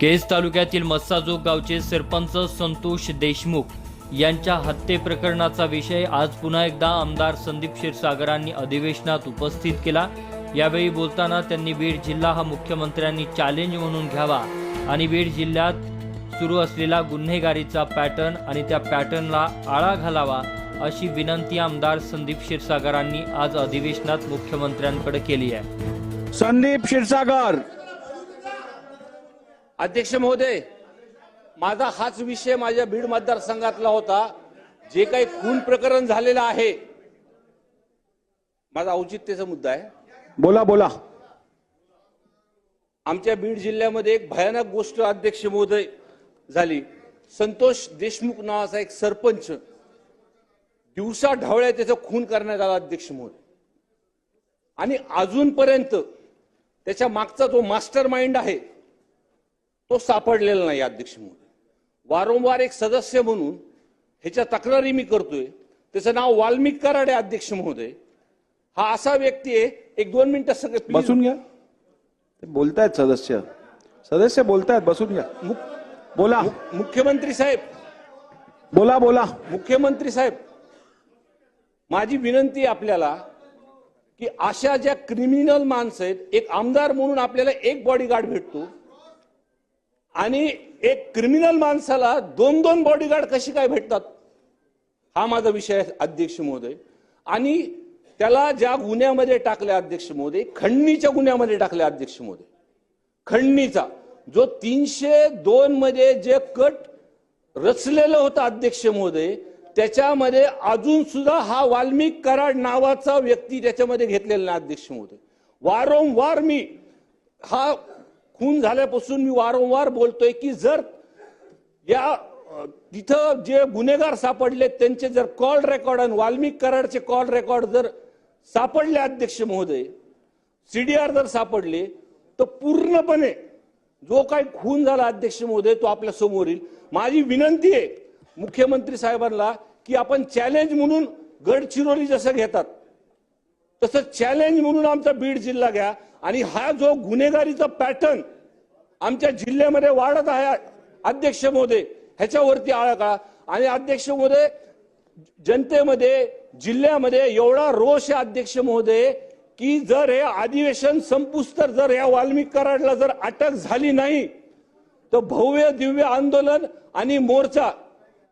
केज तालुक्यातील मस्साजोग गावचे सरपंच संतोष देशमुख यांच्या हत्ये प्रकरणाचा विषय आज पुन्हा एकदा आमदार संदीप क्षीरसागरांनी अधिवेशनात उपस्थित केला. यावेळी बोलताना त्यांनी बीड जिल्हा हा मुख्यमंत्र्यांनी चॅलेंज म्हणून घ्यावा आणि बीड जिल्ह्यात सुरू असलेला गुन्हेगारीचा पॅटर्न आणि त्या पॅटर्नला आळा घालावा अशी विनंती आमदार संदीप क्षीरसागरांनी आज अधिवेशनात मुख्यमंत्र्यांकडे केली आहे. संदीप क्षीरसागर! अध्यक्ष महोदय माझा हाच विषय माझ्या बीड मतदारसंघातला होता. जे काही खून प्रकरण झालेलं आहे माझा औचित्यचा मुद्दा आहे. बोला बोला. आमच्या बीड जिल्ह्यामध्ये एक भयानक गोष्ट अध्यक्ष महोदय झाली. संतोष देशमुख नावाचा एक सरपंच दिवसा ढवळ्या त्याचा खून करण्यात आला अध्यक्ष महोदय. आणि अजूनपर्यंत त्याच्या मागचा जो मास्टर माइंड आहे तो सापडलेला नाही अध्यक्ष महोदय वारंवार एक सदस्य म्हणून ह्याच्या तक्रारी मी करतोय. त्याचं नाव वाल्मिक कराडे अध्यक्ष महोदय हा असा व्यक्ती आहे एक दोन मिनिटं सगळे. बसून घ्या. बोलतायत सदस्य. सदस्य बोलतायत बसून घ्या. बोला. मु- मुख्यमंत्री साहेब. बोला बोला. मुख्यमंत्री साहेब माझी विनंती आपल्याला की अशा ज्या क्रिमिनल माणसं आहेत एक आमदार म्हणून आपल्याला एक बॉडीगार्ड भेटतो. आणि एक क्रिमिनल माणसाला दोन दोन बॉडीगार्ड कशी काय भेटतात? हा माझा विषय आहे अध्यक्ष महोदय. आणि त्याला ज्या गुन्ह्यामध्ये टाकले अध्यक्ष महोदय खंडणीच्या गुन्ह्यामध्ये टाकले अध्यक्ष महोदय. खंडणीचा जो तीनशे दोन मध्ये जे कट रचलेलं होतं अध्यक्ष महोदय त्याच्यामध्ये अजून सुद्धा हा वाल्मिक कराड नावाचा व्यक्ती त्याच्यामध्ये घेतलेला नाही अध्यक्ष महोदय. वारंवार मी हा खून झाल्यापासून मी वारंवार बोलतोय की जर या तिथं जे गुन्हेगार सापडले त्यांचे जर कॉल रेकॉर्ड आणि वाल्मिक कराडचे कॉल रेकॉर्ड जर सापडले अध्यक्ष महोदय सीडीआर जर सापडले तर पूर्णपणे जो काही खून झाला अध्यक्ष महोदय तो आपल्यासमोर येईल. माझी विनंती आहे मुख्यमंत्री साहेबांना की आपण चॅलेंज म्हणून गडचिरोली जसं घेतात तसं चॅलेंज म्हणून आमचा बीड जिल्हा घ्या. आणि हा जो गुन्हेगारीचा पॅटर्न आमच्या जिल्ह्यामध्ये वाढत आहे. अध्यक्ष मोदे ह्याच्यावरती आळा काळा आणि अध्यक्ष महोदय जनतेमध्ये जिल्ह्यामध्ये एवढा रोष आहे अध्यक्ष महोदय की जर हे अधिवेशन संपुस्तर जर या वाल्मिक कराडला जर अटक झाली नाही तर भव्य दिव्य आंदोलन आणि मोर्चा